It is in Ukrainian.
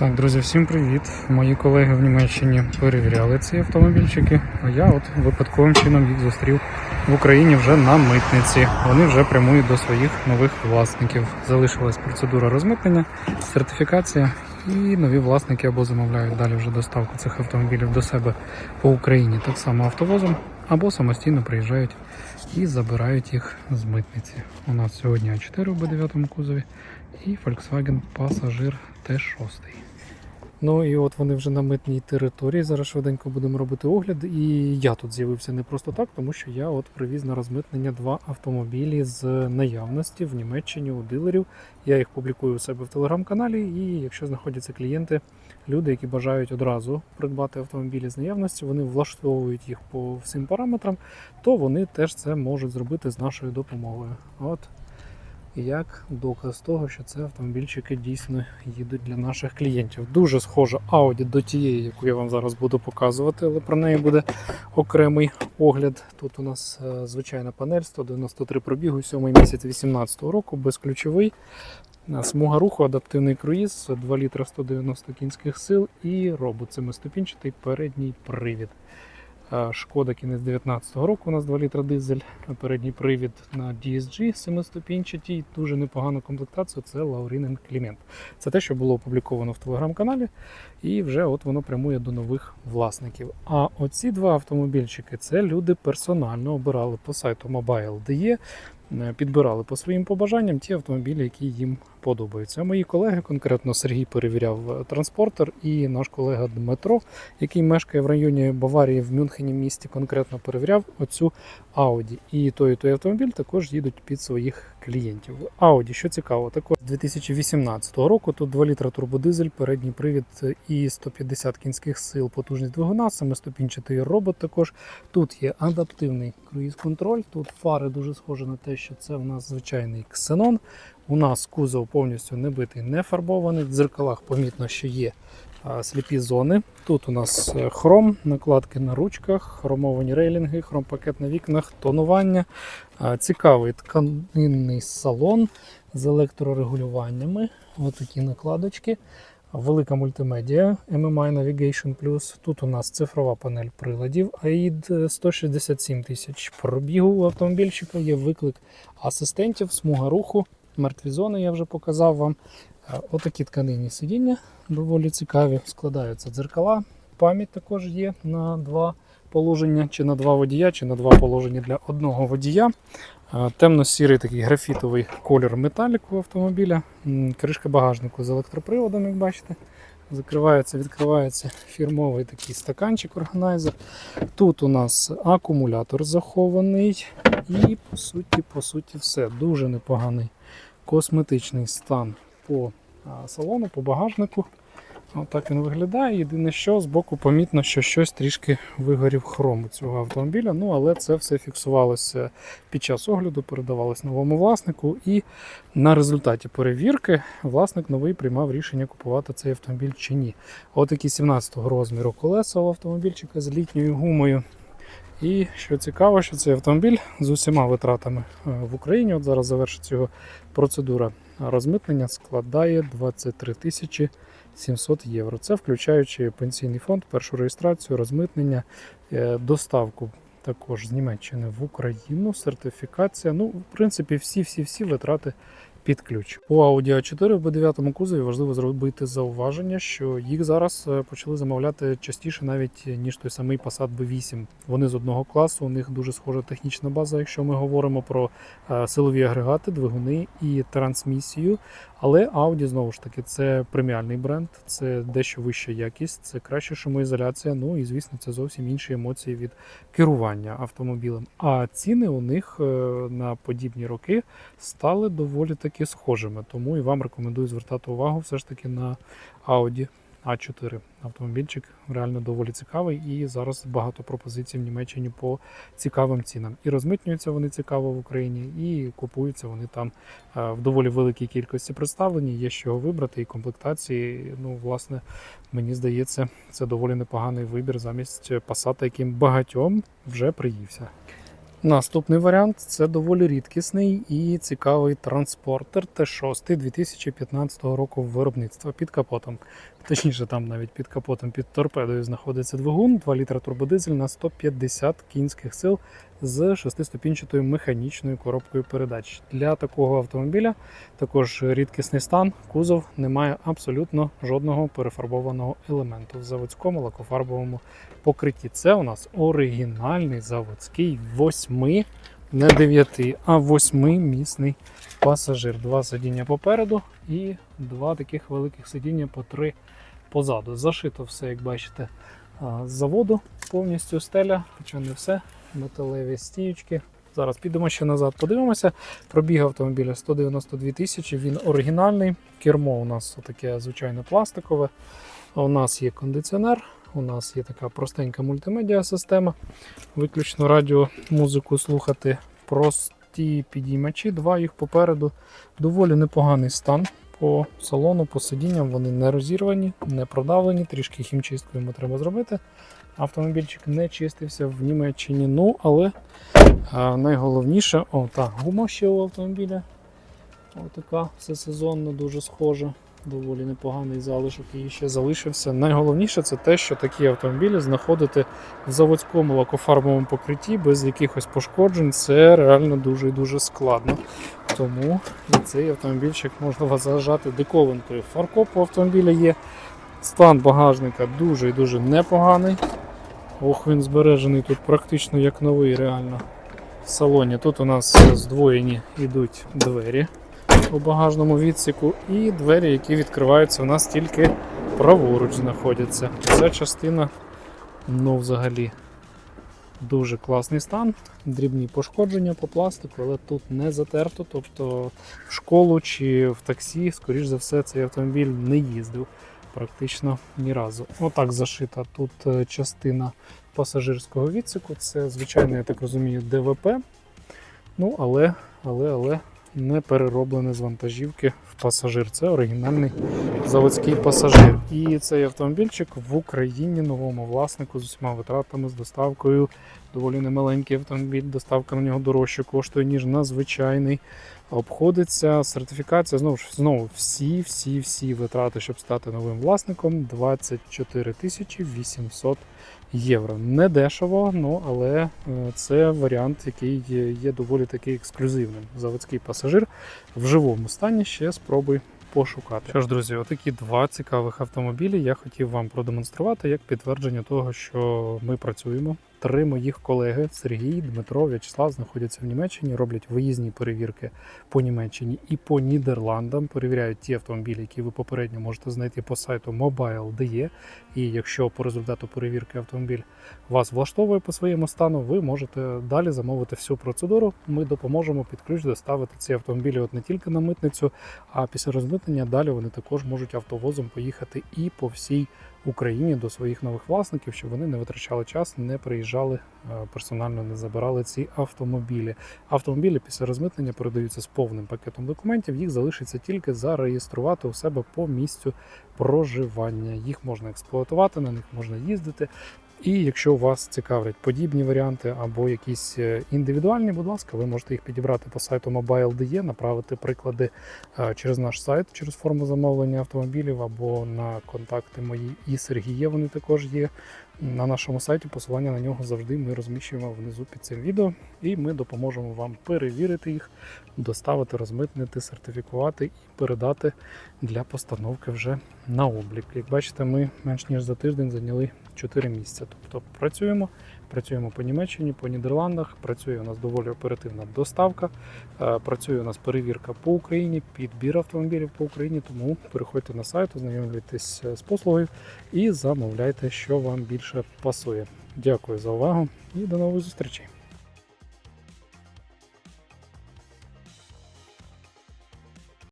Так, друзі, всім привіт. Мої колеги в Німеччині перевіряли ці автомобільчики, а я от випадковим чином їх зустрів в Україні вже на митниці. Вони вже прямують до своїх нових власників. Залишилась процедура розмитнення, сертифікація і нові власники або замовляють далі вже доставку цих автомобілів до себе по Україні так само автовозом, або самостійно приїжджають і забирають їх з митниці. У нас сьогодні А4 в Б9 кузові і Volkswagen Passager T6. Ну і от вони вже на митній території. Зараз швиденько будемо робити огляд. І я тут з'явився не просто так, тому що я от привіз на розмитнення два автомобілі з наявності в Німеччині у дилерів. Я їх публікую у себе в телеграм-каналі. І якщо знаходяться клієнти, люди, які бажають одразу придбати автомобілі з наявності, вони влаштовують їх по всім параметрам, то вони теж це можуть зробити з нашою допомогою. От як доказ того, що це автомобільчики дійсно їдуть для наших клієнтів. Дуже схожа Audi до тієї, яку я вам зараз буду показувати, але про неї буде окремий огляд. Тут у нас е, звичайна панель 193 пробігу, 7 місяць 2018 року, безключовий. Е, Смуга руху, адаптивний круїз, 2 літра 190 кінських сил і робот семиступінчатий передній привід. Шкода кінець 19-го року у нас 2 літра дизель, передній привід на DSG 7-ступінчатій, дуже непогана комплектація. Це Laurinen Клімент. Це те, що було опубліковано в телеграм-каналі, і вже от воно прямує до нових власників. А оці два автомобільчики це люди персонально обирали по сайту Mobile.de, е, підбирали по своїм побажанням ті автомобілі, які їм подобаються. Мої колеги, конкретно Сергій перевіряв е, транспортер, і наш колега Дмитро, який мешкає в районі Баварії в Мюнхені місті, конкретно перевіряв оцю Audi. І той, і той автомобіль також їдуть під своїх клієнтів. Audi, що цікаво, також з 2018 року тут 2 літра турбодизель, передній привід і 150 кінських сил, потужність двигуна, семиступінчатий робот також. Тут є адаптивний круїз-контроль, тут фари дуже схожі на те, що це в нас звичайний ксенон. У нас кузов повністю не битий, не фарбований. В дзеркалах помітно, що є сліпі зони. Тут у нас е, хром, накладки на ручках, хромовані рейлінги, хромпакет на вікнах, тонування. Цікавий тканинний салон з електрорегулюваннями. Ось такі накладочки. Велика мультимедіа MMI Navigation Plus. Тут у нас цифрова панель приладів AID 167 тисяч пробігу у автомобільчика. Є виклик асистентів, смуга руху, мертві зони я вже показав вам. Е, Отакі тканинні сидіння доволі цікаві. Складаються дзеркала. Пам'ять також є на два положення, чи на два водія, чи на два положення для одного водія. Е, Темно-сірий такий графітовий колір металіку автомобіля. Кришка багажнику з електроприводом, як бачите. Закривається, відкривається фірмовий такий стаканчик органайзер. Тут у нас акумулятор захований. І по суті, по суті, все. Дуже непоганий косметичний стан по салону, по багажнику. Отак він виглядає. Єдине, що збоку помітно, що щось трішки вигорів хром у цього автомобіля. Ну, але це все фіксувалося під час огляду, передавалось новому власнику. І на результаті перевірки власник новий приймав рішення купувати цей автомобіль чи ні. Отакі 17-го розміру колеса у автомобільчика з літньою гумою. І що цікаво, що цей автомобіль з усіма витратами е, в Україні, от зараз завершиться його процедура розмитнення, складає 23 тисячі 700 євро. Це включаючи пенсійний фонд, першу реєстрацію, розмитнення, е, доставку також з Німеччини в Україну, сертифікація. Ну, в принципі, всі-всі-всі витрати під ключ. У Audi A4 в B9 кузові важливо зробити зауваження, що їх зараз е, почали замовляти частіше навіть ніж той самий Passat B8. Вони з одного класу, у них дуже схожа технічна база, якщо ми говоримо про е, силові агрегати, двигуни і трансмісію. Але Audi знову ж таки це преміальний бренд, це дещо вища якість, це краща шумоізоляція. Ну і звісно, це зовсім інші емоції від керування автомобілем. А ціни у них е, на подібні роки стали доволі таки схожими. Тому і вам рекомендую звертати увагу все ж таки на Audi A4. Автомобільчик реально доволі цікавий, і зараз багато пропозицій в Німеччині по цікавим цінам. І розмитнюються вони цікаво в Україні, і купуються вони там е, в доволі великій кількості представлені. Є чого вибрати, і комплектації. Ну, власне, мені здається, це доволі непоганий вибір замість Passat, яким багатьом вже приївся. Наступний варіант це доволі рідкісний і цікавий транспортер Т6 2015 року виробництва під капотом. Точніше, там навіть під капотом під торпедою знаходиться двигун, 2 літра турбодизель на 150 кінських сил з шестиступінчатою механічною коробкою передач. Для такого автомобіля також рідкісний стан, кузов не має абсолютно жодного перефарбованого елементу в заводському лакофарбовому покритті. Це у нас оригінальний заводський восьми, не дев'яти, а восьмимісний пасажир. Два сидіння попереду і два таких великих сидіння по три позаду. Зашито все, як бачите, з заводу повністю стеля, хоча не все, металеві стіючки. Зараз підемо ще назад, подивимося. Пробіг автомобіля 192 тисячі, він оригінальний. Кермо у нас таке звичайно пластикове. У нас є кондиціонер, у нас є така простенька мультимедіа система. Виключно радіо, музику слухати. Прості підіймачі, два їх попереду. Доволі непоганий стан по салону, по сидінням. Вони не розірвані, не продавлені, трішки хімчистку йому треба зробити. Автомобільчик не чистився в Німеччині. Ну, але а, найголовніше, о, так, гума ще у автомобіля. Отака все сезонно, дуже схожа. Доволі непоганий залишок її ще залишився. Найголовніше це те, що такі автомобілі знаходити в заводському лакофарбовому покритті без якихось пошкоджень. Це реально дуже і дуже складно. Тому і цей автомобільчик можна вважати диковинкою. Фаркоп у автомобіля є. Стан багажника дуже і дуже непоганий. Ох, він збережений тут практично як новий, реально. В салоні тут у нас здвоєні йдуть двері у багажному відсіку, і двері, які відкриваються, у нас тільки праворуч знаходяться. Ця частина, ну, взагалі, дуже класний стан. Дрібні пошкодження по пластику, але тут не затерто. Тобто в школу чи в таксі, скоріш за все, цей автомобіль не їздив практично ні разу. Отак зашита тут е, частина пасажирського відсіку. Це, звичайно, я так розумію, ДВП. Ну, але, але, але не перероблене з вантажівки в пасажир. Це оригінальний заводський пасажир. І цей автомобільчик в Україні новому власнику з усіма витратами, з доставкою. Доволі немаленький автомобіль, доставка на нього дорожче коштує, ніж на звичайний. Обходиться сертифікація. Знову ж знову всі, всі, всі витрати, щоб стати новим власником 24 тисячі 800 євро. Не дешево, ну але е, це варіант, який є, доволі таки ексклюзивним. Заводський пасажир в живому стані ще спробуй пошукати. Що ж, друзі, отакі два цікавих автомобілі я хотів вам продемонструвати як підтвердження того, що ми працюємо. Три моїх колеги Сергій, Дмитро, В'ячеслав знаходяться в Німеччині, роблять виїзні перевірки по Німеччині і по Нідерландам. Перевіряють ті автомобілі, які ви попередньо можете знайти по сайту Mobile.de. І якщо по результату перевірки автомобіль вас влаштовує по своєму стану, ви можете далі замовити всю процедуру. Ми допоможемо під ключ доставити ці автомобілі от не тільки на митницю, а після розмитнення далі вони також можуть автовозом поїхати і по всій Україні до своїх нових власників, щоб вони не витрачали час, не приїжджали е, персонально, не забирали ці автомобілі. Автомобілі після розмитнення передаються з повним пакетом документів. Їх залишиться тільки зареєструвати у себе по місцю проживання. Їх можна експлуатувати, на них можна їздити. І якщо вас цікавлять подібні варіанти або якісь е, індивідуальні, будь ласка, ви можете їх підібрати по сайту Mobile.de, направити приклади е, через наш сайт, через форму замовлення автомобілів або на контакти мої і Сергія. Вони також є на нашому сайті. Посилання на нього завжди ми розміщуємо внизу під цим відео, і ми допоможемо вам перевірити їх, доставити, розмитнити, сертифікувати і передати для постановки вже на облік. Як бачите, ми менш ніж за тиждень зайняли 4 місця. Тобто працюємо, працюємо по Німеччині, по Нідерландах. Працює у нас доволі оперативна доставка. е, Працює у нас перевірка по Україні, підбір автомобілів по Україні. Тому переходьте на сайт, ознайомлюйтесь з послугою і замовляйте, що вам більше пасує. Дякую за увагу і до нових зустрічей.